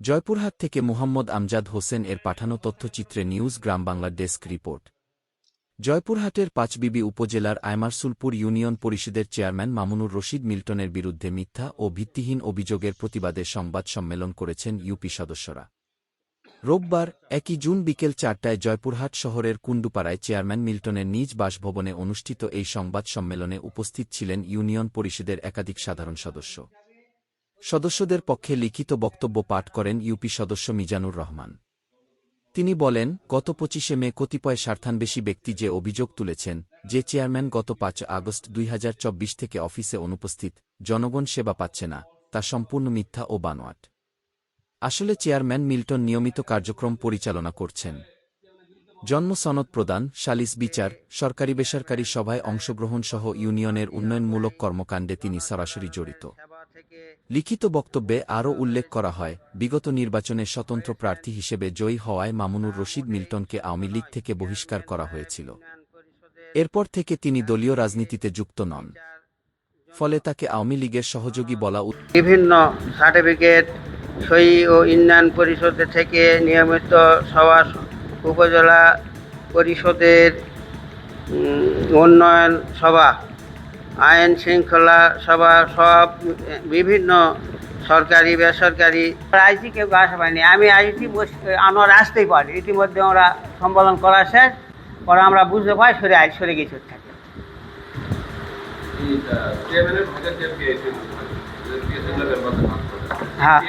জয়পুরহাট থেকে মোহাম্মদ আমজাদ হোসেন এর পাঠানো তথ্যচিত্রে news Gram Bangla desk report. জয়পুরহাটের পাঁচবিবি উপজেলার আয়মারসুলপুর ইউনিয়ন পরিষদের চেয়ারম্যান মামুনুর রশিদ মিল্টনের বিরুদ্ধে মিথ্যা ও ভিত্তিহীন অভিযোগের প্রতিবাদে সংবাদ সম্মেলন করেছেন ইউপি সদস্যরা। রোববার, একই জুন বিকেল চারটায় জয়পুরহাট শহরের কুণ্ডুপাড়ায় চেয়ারম্যান মিল্টনের নিজ বাসভবনে অনুষ্ঠিত এই সংবাদ সম্মেলনে উপস্থিত ছিলেন ইউনিয়ন পরিষদের একাধিক সাধারণ সদস্য। সদস্যদের পক্ষে লিখিত বক্তব্য পাঠ করেন ইউপি সদস্য মিজানুর রহমান। তিনি বলেন, গত পঁচিশে মে কতিপয় স্বার্থান্বেষী ব্যক্তি যে অভিযোগ তুলেছেন, যে চেয়ারম্যান গত পাঁচ আগস্ট দুই হাজার চব্বিশ থেকে অফিসে অনুপস্থিত, জনগণ সেবা পাচ্ছে না, তা সম্পূর্ণ মিথ্যা ও বানোয়াট। আসলে চেয়ারম্যান মিল্টন নিয়মিত কার্যক্রম পরিচালনা করছেন। জন্ম সনদ প্রদান, সালিস বিচার সরকারি বেসরকারি সভায় অংশগ্রহণ সহ ইউনিয়নের উন্নয়নমূলক কর্মকাণ্ডে তিনি সরাসরি জড়িত। লিখিত বক্তব্যে আরও উল্লেখ করা হয় বিগত নির্বাচনে স্বতন্ত্র প্রার্থী হিসেবে জয়ী হওয়ায় মামুনুর রশিদ মিল্টনকে আওয়ামী লীগ থেকে বহিষ্কার করা হয়েছিল। এরপর থেকে তিনি দলীয় রাজনীতিতে যুক্ত নন। ফলে তাকে আওয়ামী লীগের সহযোগী বলা বিভিন্ন সার্টিফিকেট সই ও ইউনিয়ন পরিষদ থেকে নিয়মিত সভা উপজেলা পরিষদের উন্নয়ন সভা আইন শৃঙ্খলা সভা সব বিভিন্ন সরকারি বেসরকারি। আইসি কেউ আসা পায়নি আমি আইসি আমরা আসতেই পারি ইতিমধ্যে আমরা সম্মেলন করা শেষ। পরে আমরা বুঝতে পাই সরে আই সরে গেছি থেকে। করে। হ্যাঁ।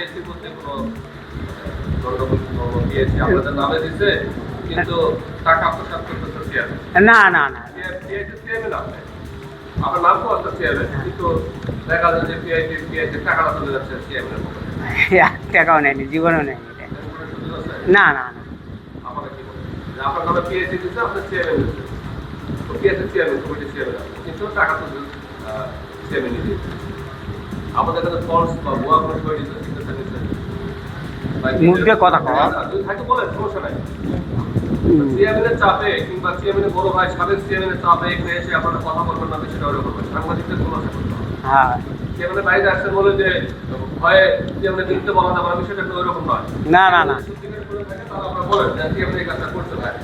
না না না। আপনার নাম তো আছে চেয়ারম্যান কিন্তু দেখা যায় যে পিএইচডি পিএইচডি টাকাটা চলে যাচ্ছে চেয়ারম্যানের এক টাকাও নেয়নি জীবনেও নেয়নি না না না। আপনারা কি বলেন যে আপনার পিএইচডি দিচ্ছে আপনার চেয়ারম্যান দিচ্ছে তো পিএইচডি চেয়ারম্যান কমিটি আপনি। কিন্তু টাকা তো চেয়ারম্যানই দিচ্ছে আমাদের কাছে ফলস বা ভুয়া কোনো করে দিচ্ছে মুখ কথা। থাকে সমস্যা নাই। চেয়ারম্যানের চাপে কিংবা চেয়ারম্যানের বড় ভাই সাবেক চেয়ারম্যানের চাপে এখানে এসে আপনারা কথা বলবেন না বিষয়টা ওরকম করবেন সাংবাদিকদের কোনো আশা করতে হ্যাঁ। চেয়ারম্যানের বাইরে আসছেন বলে যে ভয়ে চেয়ারম্যানের বিরুদ্ধে বলা যাবে না বিষয়টা ওইরকম নয়। না না না। করে আপনারা বলেন যে চেয়ারম্যান কাজটা করতে পারে।